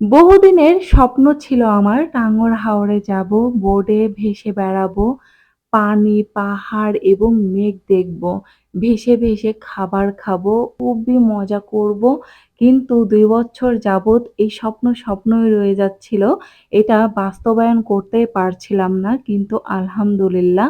বহুদিনের স্বপ্ন ছিল আমার টাঙ্গর হাওরে যাব, বোর্ডে ভেসে বেড়াবো, পানি, পাহাড় এবং মেঘ দেখব। ভেসে, ভেসে খাবার খাব, খুবই মজা করব। কিন্তু দুই বছর যাবৎ এই স্বপ্ন স্বপ্নই রয়ে যাচ্ছিল। এটা বাস্তবায়ন করতে পারছিলাম না। কিন্তু আলহামদুলিল্লাহ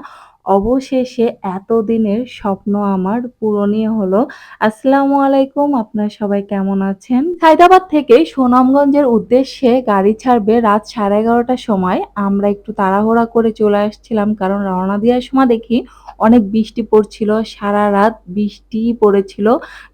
অবশেষে এতদিনের স্বপ্ন আমার পূরণই হলো। আসসালামু আলাইকুম আপনারা সবাই কেমন আছেন? হায়দ্রাবাদ থেকে সুনামগঞ্জের উদ্দেশ্যে গাড়ি ছাড়বে রাত সাড়ে এগারোটার সময়। আমরা একটু তাড়াহুড়া করে চলে আসছিলাম কারণ রওনা দেওয়ার সময় দেখি অনেক বৃষ্টি পড়ছিল। সারা রাত বৃষ্টিই পড়েছিল।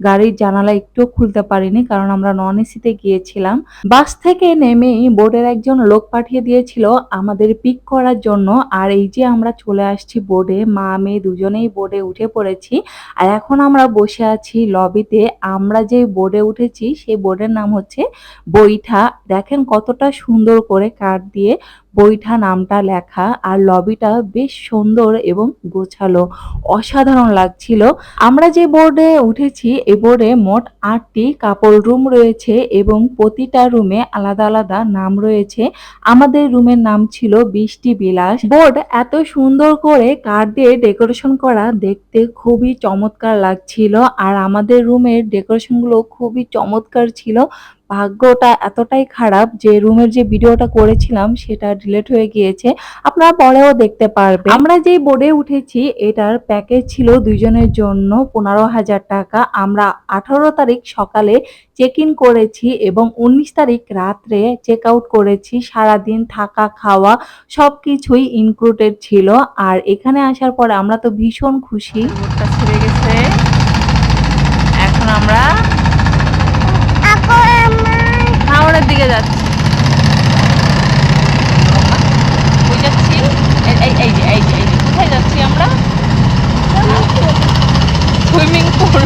গাড়ির জানালা একটুও খুলতে পারিনি কারণ আমরা নন এসিতে গিয়েছিলাম। বাস থেকে নেমেই বোর্ডের একজন লোক পাঠিয়ে দিয়েছিল আমাদের পিক করার জন্য। আর এই যে আমরা চলে আসছি বোর্ডে, মা, মেয়ে দুজনেই বোর্ডে উঠে পড়েছি। আর এখন আমরা বসে আছি লবিতে। আমরা যে বোর্ডে উঠেছি, সেই বোর্ডের নাম হচ্ছে বৈঠা। দেখেন কতটা সুন্দর করে কাঠ দিয়ে বৈঠা নামটা লেখা আর লবিটা বেশ সুন্দর এবং গোছালো, অসাধারণ লাগছিল। আমরা যে বোর্ডে উঠেছি, এই বোর্ডে মোট আটটি কাপড় রুম রয়েছে এবং প্রতিটা রুমে আলাদা আলাদা নাম রয়েছে। আমাদের রুমের নাম ছিল বৃষ্টি বিলাস। বোর্ড এত সুন্দর করে কাঠ দিয়ে ডেকোরেশন করা দেখতে খুবই চমৎকার লাগছিল আর আমাদের রুমের ডেকোরেশনগুলো খুবই চমৎকার ছিল। ভাগ্যটা এতটাই খারাপ যে রুমের যে ভিডিওটা করেছিলাম সেটা ডিলেট হয়ে গিয়েছে, আপনারা পরেও দেখতে পারবেন। আমরা যেই বোর্ডে উঠেছি, এটার প্যাকেজ ছিল দুইজনের জন্য পনেরো হাজার টাকা। আমরা আঠারো তারিখ সকালে চেক ইন করেছি এবং উনিশ তারিখ রাত্রে চেক আউট করেছি। সারাদিন থাকা, খাওয়া সব কিছুই ইনক্লুডেড ছিল। আর এখানে আসার পরে আমরা তো ভীষণ খুশি। ছেড়ে গেছে। এখন আমরা হাওড়ের দিকে যাচ্ছি। যাচ্ছি। এই এই এই যে এই যে এই যে কোথায় যাচ্ছি আমরা? Swimming pool.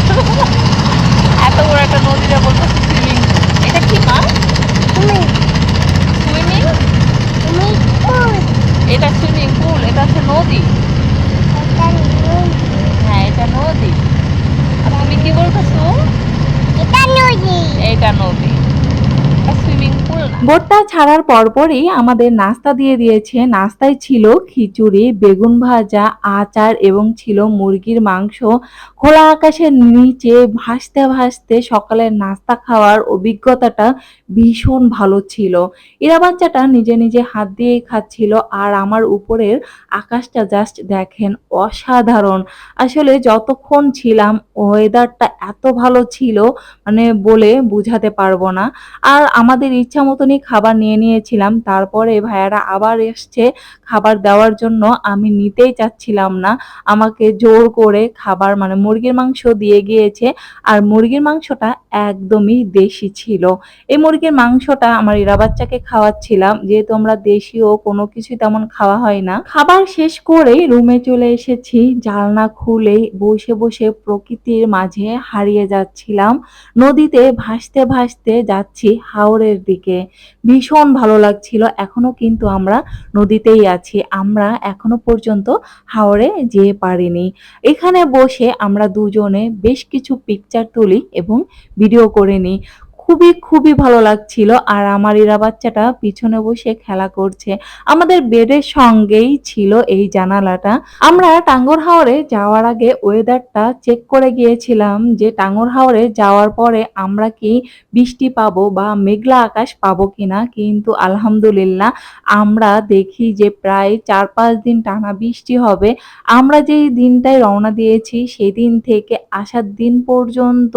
এত বড় একটা বলতো সুইমিং। এটা কি মা সুইমিং। এটা সুইমিং পুল এটা হচ্ছে নদী। হ্যাঁ এটা নদী। আর তুমি কি বলতেছো? এটা নদী। বোটটা ছাড়ার পরপরই আমাদের নাস্তা দিয়ে দিয়েছে। নাস্তায় ছিল খিচুড়ি, বেগুন ভাজা, আচার এবং ছিল মুরগির মাংস। খোলা আকাশের নিচে ভাসতে ভাসতে সকালের নাস্তা খাওয়ার অভিজ্ঞতাটা ভীষণ ভালো ছিল। এরা বাচ্চাটা নিজে নিজে হাত দিয়েই খাচ্ছিল আর আমার উপরের আকাশটা জাস্ট দেখেন অসাধারণ। আসলে যতক্ষণ ছিলাম ওয়েদারটা এত ভালো ছিল মানে বলে বুঝাতে পারব না। আর আমাদের ইচ্ছা মতনই খাবার নিয়ে নিয়েছিলাম। তারপরে ভাইয়ারা আবার এসছে খাবার দেওয়ার জন্য। আমি নিতেই চাচ্ছিলাম না। আমাকে জোর করে খাবার মানে মুরগির মাংস দিয়ে গিয়েছে। আর মুরগির মাংসটা একদমই দেশি ছিল। এই মুরগির মাংসটা আমার ইরা বাচ্চাকে খাওয়াচ্ছিলাম। যেহেতু আমরা দেশীয়, কোনো কিছু তেমন খাওয়া হয় না। খাবার শেষ করে রুমে চলে এসেছি। জালনা খুলে বসে বসে প্রকৃতির মাঝে হারিয়ে যাচ্ছিলাম। নদীতে ভাসতে ভাসতে যাচ্ছি হাওরের দিকে। ভীষণ ভালো লাগছিল। এখনও কিন্তু আমরা নদীতেই আছি। আমরা এখনও পর্যন্ত হাওরে যেয়ে পারিনি। এখানে বসে আমরা দুজনে বেশ কিছু পিকচার তুলি এবং ভিডিও করে নিই খুবই খুবই ভালো লাগছিল আর আমার এরা বাচ্চাটা পিছনে বসে খেলা করছে। আমাদের বেডের সঙ্গেই ছিল এই জানালাটা। আমরা টাঙ্গর হাওরে যাওয়ার আগে ওয়েদারটা চেক করে গিয়েছিলাম যে টাঙ্গর হাওরে যাওয়ার পরে আমরা কি বৃষ্টি পাবো বা মেঘলা আকাশ পাবো কিনা। কিন্তু আলহামদুলিল্লাহ আমরা দেখি যে প্রায় চার পাঁচ দিন টানা বৃষ্টি হবে। আমরা যেই দিনটায় রওনা দিয়েছি, সেদিন থেকে আসার দিন পর্যন্ত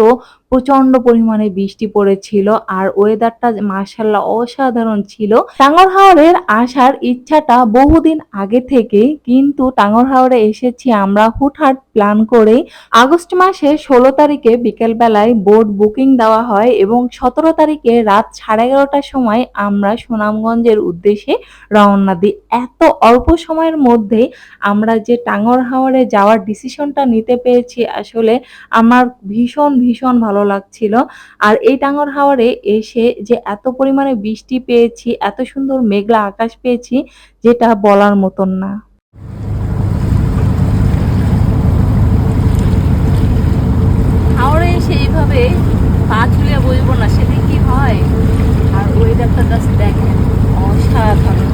প্রচণ্ড পরিমাণে বৃষ্টি পড়েছিল আর ওয়েদারটা মার্শাল্লাহ অসাধারণ ছিল। টাঙ্গর হাওরের আসার ইচ্ছাটা বহুদিন আগে থেকেই, কিন্তু টাঙ্গর হাওড়ে এসেছি আমরা হুটহাট প্ল্যান করে আগস্ট মাসে ষোলো তারিখে বিকেল বেলায় বোট বুকিং দেওয়া হয় এবং সতেরো তারিখে রাত সাড়ে এগারোটার সময় আমরা সুনামগঞ্জের উদ্দেশ্যে রওনা দিই। এত অল্প সময়ের মধ্যে আমরা যে টাঙ্গর হাওরে যাওয়ার ডিসিশনটা নিতে পেরেছি, আসলে আমার ভীষণ ভীষণ ভালো লাগছিল। আর এই টাঙ্গর হাওরে এসে যে এত পরিমাণে বৃষ্টি পেয়েছি, এত সুন্দর মেঘলা আকাশ পেয়েছি, যেটা বলার মতন না হাওড়ে এসে এইভাবে পা ঝুলিয়ে বসবো না সেদিন কি হয় আর ওয়েদার ওয়েদারটা জাস্ট দেখেন অসাধারণ।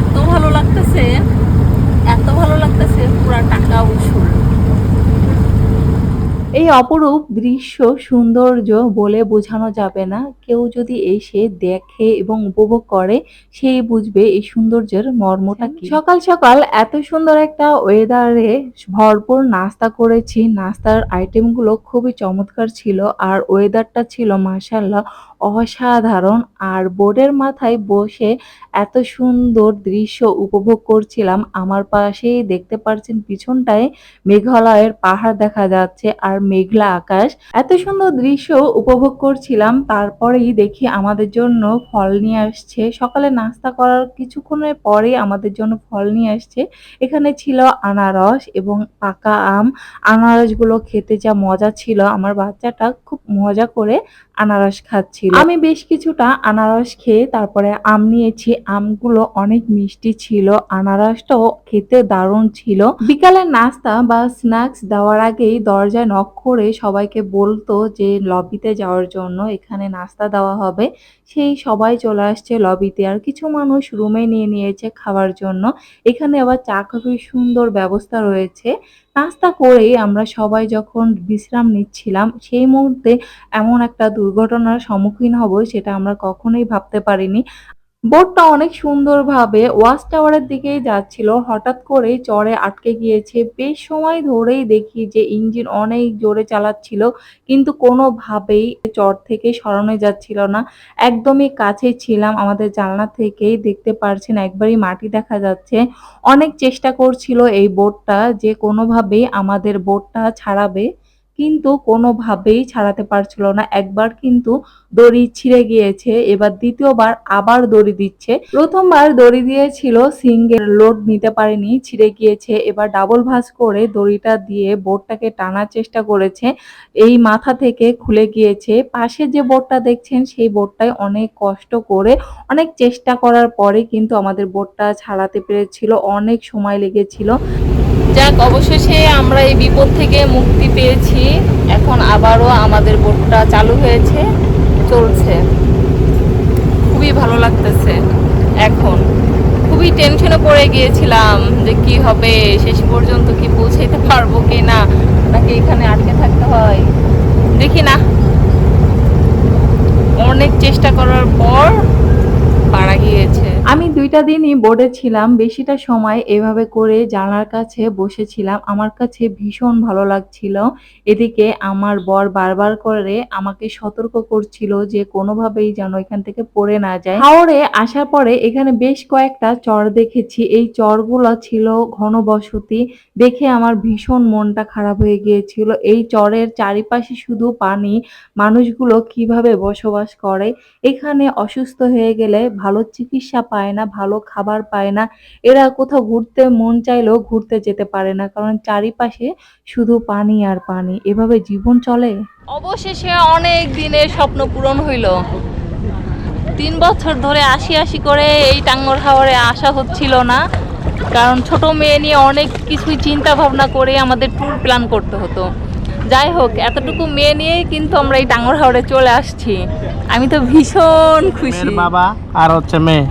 এত ভালো লাগতেছে এত ভালো লাগতেছে পুরা টাকা উসুল। এই অপরূপ দৃশ্য সৌন্দর্য বলে বোঝানো যাবে না। কেউ যদি এসে দেখে এবং উপভোগ করে সেই বুঝবে এই সৌন্দর্যের মর্মটা কি। সকাল সকাল এত সুন্দর একটা ওয়েদারে ভরপুর নাস্তা করেছি। নাস্তার আইটেমগুলো খুবই চমৎকার ছিল আর ওয়েদারটা ছিল মাসাল্লাহ অসাধারণ। আর বোর্ডের মাথায় বসে এত সুন্দর দৃশ্য উপভোগ করছিলাম। আমার পাশেই দেখতে পাচ্ছেন পিছনটায় মেঘালয়ের পাহাড় দেখা যাচ্ছে। আর মেঘলা আকাশ। এত সুন্দর দৃশ্য উপভোগ করছিলাম, তারপরেই দেখি আমাদের জন্য ফল নিয়ে আসছে। সকালে নাস্তা করার কিছুক্ষণের পরেই আমাদের জন্য ফল নিয়ে আসছে। এখানে ছিল আনারস এবং পাকা আম। আনারসগুলো খেতে যা মজা ছিল। আমার বাচ্চাটা খুব মজা করে আনারস খাচ্ছিল। আমি বেশ কিছুটা আনারস খেয়ে তারপরে আম নিয়েছি। আমগুলো অনেক মিষ্টি ছিল। আনারসটাও খেতে দারুণ ছিল। বিকালের নাস্তা বা স্ন্যাক্স দেওয়ার আগেই দরজায় নক করে সবাইকে বলতো যে, লবিতে যাওয়ার জন্য এখানে নাস্তা দেওয়া হবে। সেই সবাই চলে আসছে লবিতে। আর কিছু মানুষ রুমে নিয়ে নিয়েছে খাওয়ার জন্য। এখানে আবার চা কফির সুন্দর ব্যবস্থা রয়েছে। নাস্তা করে আমরা সবাই যখন বিশ্রাম নিচ্ছিলাম, সেই মুহূর্তে এমন একটা দুর্ঘটনার সম্মুখীন হব সেটা আমরা কখনোই ভাবতে পারিনি। বোটটা অনেক সুন্দরভাবে ওয়াচ টাওয়ারের দিকেই যাচ্ছিল। হঠাৎ করে চরে আটকে গিয়েছে। বেশ সময় ধরেই দেখি যে ইঞ্জিন অনেক জোরে চালাচ্ছিল, কিন্তু কোনোভাবেই চর থেকে সরানো যাচ্ছিল না। একদমই কাছে ছিলাম, আমাদের জানলা থেকেই দেখতে পারছেন একবারই মাটি দেখা যাচ্ছে। অনেক চেষ্টা করছিল এই বোটটা যে কোনোভাবেই আমাদের বোটটা ছাড়াবে। কিন্তু কোনোভাবেই ছাড়াতে পারছিল না। একবার কিন্তু দড়ি ছিঁড়ে গিয়েছে, এবার দ্বিতীয়বার আবার দড়ি দিচ্ছে। প্রথমবার দড়ি দিয়েছিল সিঙ্গেল লোড নিতে পারেনি, ছিঁড়ে গিয়েছে। এবার ডাবল ভাঁজ করে দড়িটা দিয়ে বোটটাকে টানার চেষ্টা করেছে। এই মাথা থেকে খুলে গিয়েছে। পাশে যে বোটটা দেখছেন, সেই বোটটাই অনেক কষ্ট করে, অনেক চেষ্টা করার পরে কিন্তু আমাদের বোটটা ছাড়াতে পেরেছিল, অনেক সময় লেগেছিল। যাক, অবশেষে আমরা এই বিপদ থেকে মুক্তি পেয়েছি। এখন আবারও আমাদের বোটটা চালু হয়েছে, চলছে। খুবই ভালো লাগতেছে। এখন খুবই টেনশনে পড়ে গিয়েছিলাম যে কি হবে, শেষ পর্যন্ত কি পৌঁছাইতে পারব কি না নাকি এখানে আটকে থাকতে হয়। দেখি না। অনেক চেষ্টা করার পর পারা গিয়েছে। আমি দুইটা দিনই বোর্ডে ছিলাম, বেশিটা সময় এভাবে করে জানালার কাছে বসেছিলাম। আমার কাছে ভীষণ ভালো লাগছিল। এদিকে আমার বর বারবার করে আমাকে সতর্ক করছিল যে কোনোভাবেই যেন এখান থেকে পড়ে না যায়। হাওড়ে আসার পরে এখানে বেশ কয়েকটা চর দেখেছি। এই চরগুলো ছিল ঘনবসতি। দেখে আমার ভীষণ মনটা খারাপ হয়ে গিয়েছিল। এই চরের চারিপাশে শুধু পানি। মানুষগুলো কীভাবে বসবাস করে? এখানে অসুস্থ হয়ে গেলে ভালো চিকিৎসা পায়। না ভালো খাবার পায় না এরা কোথাও ঘুরতে মন চাইলেও ঘুরতে যেতে পারে না কারণ চারিপাশে শুধু পানি আর পানি। এভাবে জীবন চলে? অবশেষে অনেক দিনের স্বপ্ন পূরণ হইল। তিন বছর ধরে আশি আশি করে এই টাঙ্গর হাওয়ারে আসা হচ্ছিল না কারণ ছোট মেয়ে নিয়ে অনেক কিছুই চিন্তা ভাবনা করে আমাদের ট্যুর প্ল্যান করতে হতো। যাই হোক এতটুকু মেয়ে নিয়েই কিন্তু আমরা এই টাঙ্গর হাওড়ে চলে আসছি। আমি তো ভীষণ খুশি। বাবা আর হচ্ছে মেয়ে।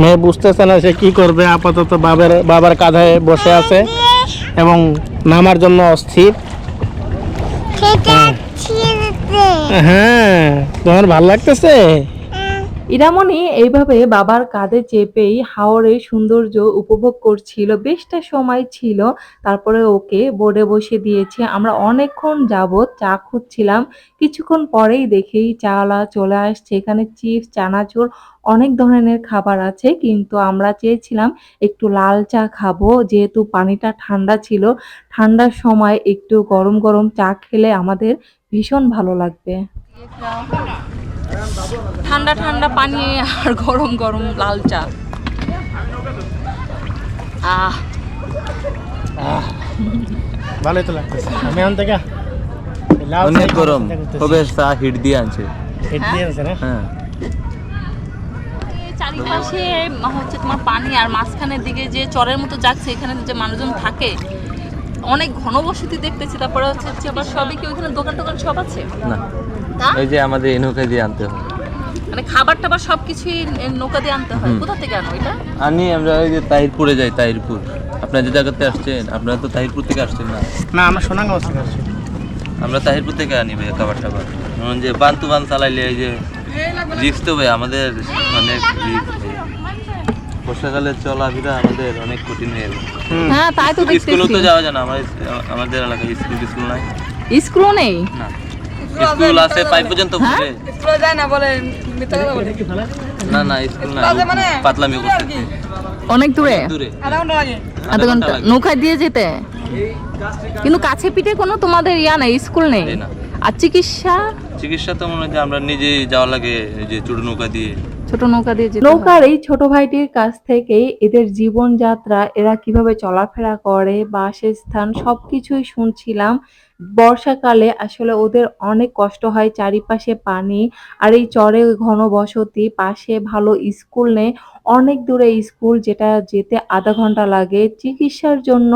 মেয়ে বুঝতেছে না সে কি করবে আপাতত বাবার বাবার কাঁধে বসে আছে এবং নামার জন্য অস্থির। হ্যাঁ তোমার ভালো লাগতেছে? ইরামণি এইভাবে বাবার কাঁধে চেপেই হাওরের সৌন্দর্য উপভোগ করছিল। বেশটা সময় ছিল, তারপরে ওকে বোর্ডে বসে দিয়েছে। আমরা অনেকক্ষণ যাবৎ চা খুঁজছিলাম। কিছুক্ষণ পরেই দেখেই চালা চলে আসছে। এখানে চিপস, চানাচুর, অনেক ধরনের খাবার আছে। কিন্তু আমরা চেয়েছিলাম একটু লাল চা খাব, যেহেতু পানিটা ঠান্ডা ছিল। ঠান্ডার সময় একটু গরম গরম চা খেলে আমাদের ভীষণ ভালো লাগবে। ঠান্ডা ঠান্ডা পানি আর গরম গরম লাল চা। আহ। ভালোই তো লাগতেছে। আমি আন থেকে অনেক চাই, গরম। চিন্তা চা হিট দিয়ে আনছে? হেঁটে দিয়ে আছে না? হ্যাঁ। চারিপাশে হচ্ছে তোমার পানি আর মাঝখানের দিকে যে চরের মতো যাচ্ছে এখানে যে মানুষজন থাকে অনেক ঘনবসতি দেখতেছি। তারপরে হচ্ছে আবার সবই কি ওইখানে দোকান টোকান সব আছে? না? ওই যে আমাদের এনুকে দিয়ে আনতে হয়। মানে খাবার টাবার সবকিছুই নৌকা দিয়ে আনতে হয়। কোথা থেকে আনো এটা? আনি আমরা ওই যে তাহিরপুরে যাই তাহিরপুর। আপনার যে জায়গাতে আসছেন আপনারা তো তাহিরপুর থেকে আসছেন না? না আমরা সোনাগাঁও থেকে আসছি। আমরা তাহিরপুর থেকে আনি ভাই খাবার টাবার। যে বান তু বান চালাইলে এই যে রিক্স তো ভাই আমাদের অনেক ভাই বর্ষাকালে চলাফেরা আমাদের অনেক কঠিন হয়ে গেল হ্যাঁ তাই তো স্কুলও তো যাওয়া যায় না আমার আমাদের এলাকায় স্কুল স্কুল নাই। স্কুলও নেই? না। স্কুল আছে পাই পর্যন্ত হ্যাঁ? ঘুরে। স্কুলে যায় না বলে মিথ্যা কথা বলে। না না স্কুল না মানে? পাতলামি করতে অনেক দূরে? দূরে। আধা ঘণ্টা লাগে। আধা ঘণ্টা লাগে। দিয়ে যেতে? কিন্তু কাছে পিঠে কোনো তোমাদের ইয়া নেই স্কুল নেই? আর চিকিৎসা? চিকিৎসা তো মনে হয় যে আমরা নিজেই যাওয়া লাগে যে ছোট নৌকা দিয়ে। ছোট নৌকা দিয়ে নৌকার এই ছোট ভাইটির কাছ থেকে এদের জীবনযাত্রা, এরা কীভাবে চলাফেরা করে বাসের বাসস্থান সবকিছুই শুনছিলাম। বর্ষাকালে আসলে ওদের অনেক কষ্ট হয় চারিপাশে পানি, আর এই চরে ঘন বসতি পাশে ভালো স্কুল নেই। অনেক দূরে স্কুল যেটা যেতে আধা ঘণ্টা লাগে। চিকিৎসার জন্য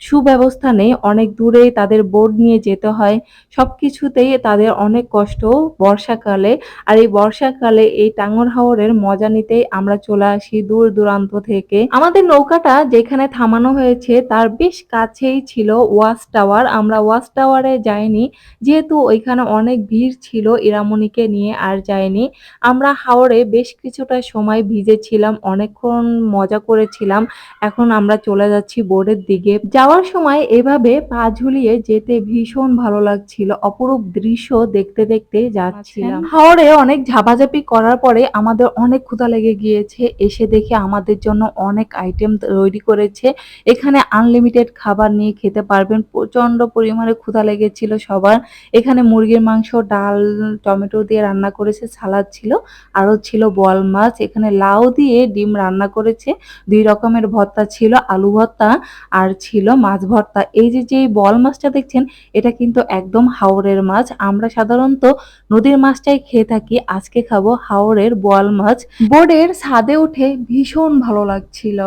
সুব্যবস্থা নেই, অনেক দূরে তাদের বোর্ড নিয়ে যেতে হয়। সব কিছুতেই তাদের অনেক কষ্ট বর্ষাকালে। আর এই বর্ষাকালে এই টাঙ্গর হাওরের মজা নিতেই আমরা চলে আসি দূর দূরান্ত থেকে। আমাদের নৌকাটা যেখানে থামানো হয়েছে তার বেশ কাছেই ছিল ওয়াচ টাওয়ার। আমরা ওয়াচ টাওয়ারে যাইনি, যেহেতু ওইখানে অনেক ভিড় ছিল ইরামণিকে নিয়ে আর যাইনি। আমরা হাওরে বেশ কিছুটা সময় ভিজেছিলাম। অনেকক্ষণ মজা করেছিলাম। এখন আমরা চলে যাচ্ছি বোর্ডের দিকে। যাওয়ার সময় এভাবে পা ঝুলিয়ে যেতে ভীষণ ভালো লাগছিল। অপরূপ দৃশ্য দেখতে দেখতে যাচ্ছিলাম। হাওড়ে অনেক ঝাপাঝাপি করার পরে আমাদের অনেক ক্ষুধা লেগে গিয়েছে। এসে দেখে আমাদের জন্য অনেক আইটেম তৈরি করেছে। এখানে আনলিমিটেড খাবার নিয়ে খেতে পারবেন। প্রচণ্ড পরিমাণে ক্ষুধা লেগেছিল সবার। এখানে মুরগির মাংস ডাল টমেটো দিয়ে রান্না করেছে। সালাদ ছিল। আরও ছিল বল মাছ। এখানে লাউ দিয়ে ডিম রান্না করেছে। দুই রকমের ভর্তা ছিল, আলু ভর্তা আর ছিল মাছ ভর্তা। এই যে যে বল মাছটা দেখছেন, এটা কিন্তু একদম হাওড়ের মাছ। আমরা সাধারণত নদীর মাছটাই খেয়ে থাকি। আজকে খাব হাওড়ের বোয়াল মাছ। বোর্ডের ছাদে উঠে ভীষণ ভালো লাগছিল।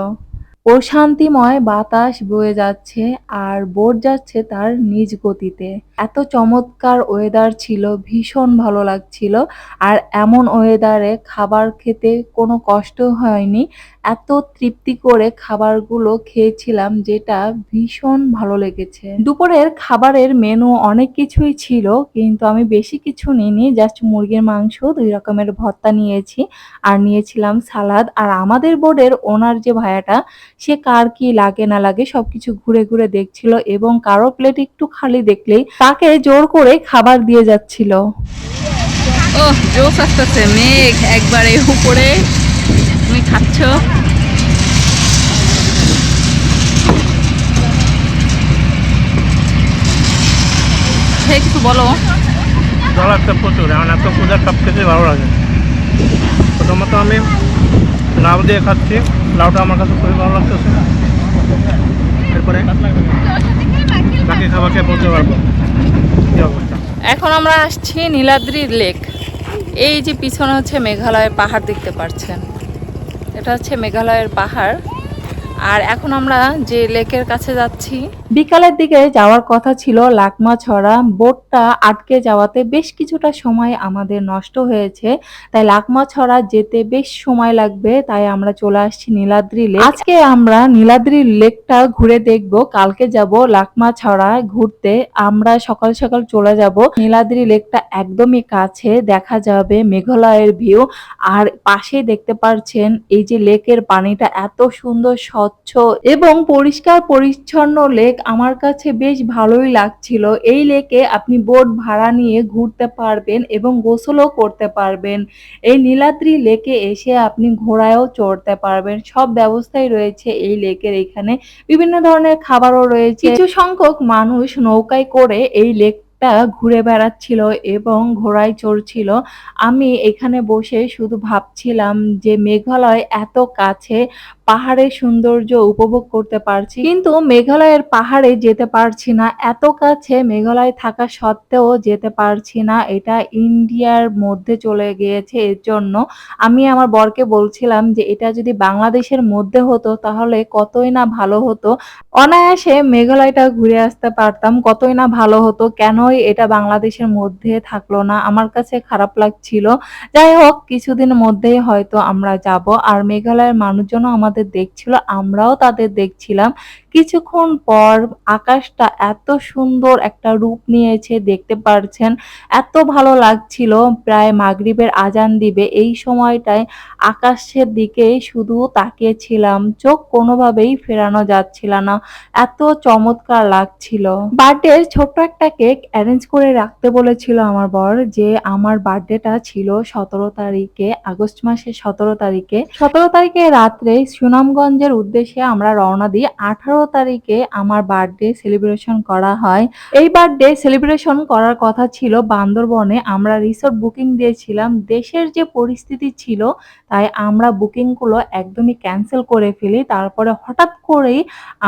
প্রশান্তিময় বাতাস বয়ে যাচ্ছে আর বোট যাচ্ছে তার নিজ গতিতে। এত চমৎকার ওয়েদার ছিল, ভীষণ ভালো লাগছিল আর এমন ওয়েদারে খাবার খেতে কোনো কষ্ট হয়নি। এত তৃপ্তি করে খাবারগুলো খেয়েছিলাম যেটা ভীষণ ভালো লেগেছে। দুপুরের খাবারের মেনু অনেক কিছুই ছিল, কিন্তু আমি বেশি কিছু নিইনি জাস্ট মুরগির মাংস, দুই রকমের ভর্তা নিয়েছি, আর নিয়েছিলাম সালাদ। আর আমাদের বোর্ডের ওনার যে ভাইয়াটা, সে কার কি লাগে না লাগে সবকিছু ঘুরে ঘুরে দেখছিল এবং কারও প্লেট একটু খালি দেখলেই তাকে জোর করে খাবার দিয়ে যাচ্ছিল। ও জোস আসতেছে, মেঘ একবারে উপরে। খাচ্ছ সে কিছু বলো। জল একটা প্রচুর এমন এত পূজা সব কিছুই ভালো লাগে। প্রথমত আমি লাউ দিয়ে খাচ্ছি। লাউটা আমার কাছে খুবই ভালো লাগতেছে। এরপরে বাকি খাবারকে বলতে পারব। এখন আমরা আসছি নীলাদ্রি লেক। এই যে পিছনে হচ্ছে মেঘালয়ের পাহাড় দেখতে পাচ্ছেন এটা হচ্ছে মেঘালয়ের পাহাড়। আর এখন আমরা যে লেকের কাছে যাচ্ছি, বিকালের দিকে যাওয়ার কথা ছিল লাকমা ছড়া বোটটা আটকে যাওয়াতে বেশ কিছুটা সময় আমাদের নষ্ট হয়েছে। তাই লাকমা ছড়া যেতে বেশ সময় লাগবে, তাই আমরা চলে আসছি নীলাদ্রি লেক। আজকে আমরা নীলাদ্রি লেকটা ঘুরে দেখব। কালকে যাব লাকমা ছড়া ঘুরতে। আমরা সকাল সকাল চলে যাব। নীলাদ্রি লেকটা একদমই কাছে, দেখা যাবে মেঘালয়ের ভিউ। আর পাশেই দেখতে পারছেন, এই যে লেকের পানিটা এত সুন্দর স্বচ্ছ এবং পরিষ্কার পরিচ্ছন্ন লেক আমার কাছে বেশ ভালোই লাগছিল। এই লেকে আপনি বোট ভাড়া নিয়ে ঘুরতে পারবেন এবং গোসলও করতে পারবেন। এই নীলাদ্রি লেকে এসে আপনি ঘোড়ায়ও চড়তে পারবেন। সব ব্যবস্থাই রয়েছে এই লেকের এখানে। বিভিন্ন ধরনের খাবারও রয়েছে। কিছু সংখ্যক মানুষ নৌকায় করে এই লেক ঘুরে বেড়াচ্ছিল এবং ঘোড়ায় চড়ছিল। আমি এখানে বসে শুধু ভাবছিলাম যে মেঘালয় এত কাছে পাহাড়ের সৌন্দর্য উপভোগ করতে পারছি। কিন্তু মেঘালয়ের পাহাড়ে যেতে পারছি না। এত কাছে মেঘালয় থাকা সত্ত্বেও যেতে পারছি না। এটা ইন্ডিয়ার মধ্যে চলে গিয়েছে। এর জন্য আমি আমার বরকে বলছিলাম যে, এটা যদি বাংলাদেশের মধ্যে হতো তাহলে কতই না ভালো হতো। অনায়াসে মেঘালয়টা ঘুরে আসতে পারতাম। কতই না ভালো হতো। কেনই এটা বাংলাদেশের মধ্যে থাকল না? আমার কাছে খারাপ লাগছিল। যাই হোক কিছুদিন মধ্যেই হয়তো আমরা যাব। আর মেঘালয়ের মানুষজনও আমাদের দেখছিল, আমরাও তাদের দেখছিলাম। কিছুক্ষণ পর আকাশটা এত সুন্দর একটা রূপ নিয়েছে, দেখতে পারছেন, এত ভালো লাগছিল। প্রায় মাগরিবের আজান দিবে, এই সময়টায় আকাশের দিকে শুধু তাকিয়েছিলাম, চোখ কোনোভাবেই ফেরানো যাচ্ছিল না, এত চমৎকার লাগছিল। বার্থডে ছোট্ট একটা কেক অ্যারেঞ্জ করে রাখতে বলেছিল আমার বর যে, আমার বার্থডেটা ছিল সতেরো তারিখে, আগস্ট মাসের সতেরো তারিখে। সতেরো তারিখে রাত্রে সুনামগঞ্জের উদ্দেশ্যে আমরা রওনা দিই। আঠারো তারিখে আমার বার্থডে সেলিব্রেশন করা হয়। এই বার্থডে সেলিব্রেশন করার কথা ছিল বান্দরবনে। আমরা রিসোর্ট বুকিং দিয়েছিলাম। দেশের যে পরিস্থিতি ছিল, তাই আমরা বুকিংগুলো একদমই ক্যান্সেল করে ফেলি। তারপরে হঠাৎ করেই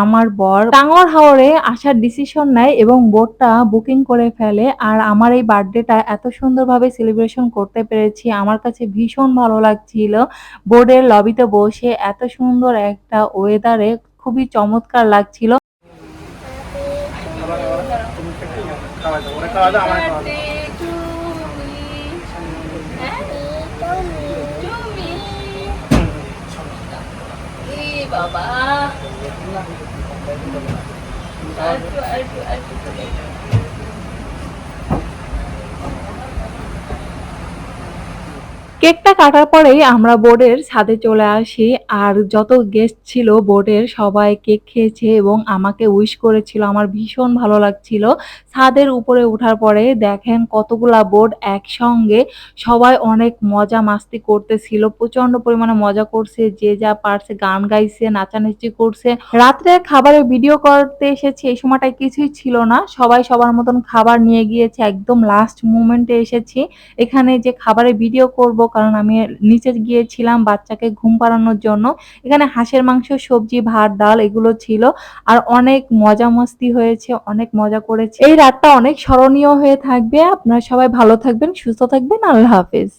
আমার বর টাঙ্গর হাওরে আসার ডিসিশন নেয় এবং বোটটা বুকিং করে ফেলে। আর আমার এই বার্থডেটা এত সুন্দরভাবে সেলিব্রেশন করতে পেরেছি। আমার কাছে ভীষণ ভালো লাগছিল। বোর্ডের লবিতে বসে এত সুন্দর একটা ওয়েদারে খুবই চমৎকার লাগছিল। বাবা। কেকটা কাটার পরেই আমরা বোর্ডের ছাদে চলে আসি, আর যত গেস্ট ছিল বোর্ডের সবাই কেক খেয়েছে এবং আমাকে উইশ করেছিল, আমার ভীষণ ভালো লাগছিল। ছাদের উপরে ওঠার পরে দেখেন কতগুলা বোর্ড একসঙ্গে সবাই অনেক মজা মাস্তি করতেছিল প্রচণ্ড পরিমাণে মজা করছে, যে যা পারছে গান গাইছে, নাচানাচি করছে। রাত্রে খাবারের ভিডিও করতে এসেছি, এই সময়টায় কিছুই ছিল না, সবাই সবার মতন খাবার নিয়ে গিয়েছে, একদম লাস্ট মুমেন্টে এসেছি। এখানে যে খাবারের ভিডিও করব কারণ আমি নিচে গিয়েছিলাম বাচ্চাকে ঘুম পাড়ানোর জন্য। এখানে হাঁসের মাংস, সবজি, ভাত, ডাল এগুলো ছিল। আর অনেক মজা মস্তি হয়েছে, অনেক মজা করেছে। এই রাতটা অনেক স্মরণীয় হয়ে থাকবে। আপনারা সবাই ভালো থাকবেন, সুস্থ থাকবেন। আল্লাহ হাফেজ।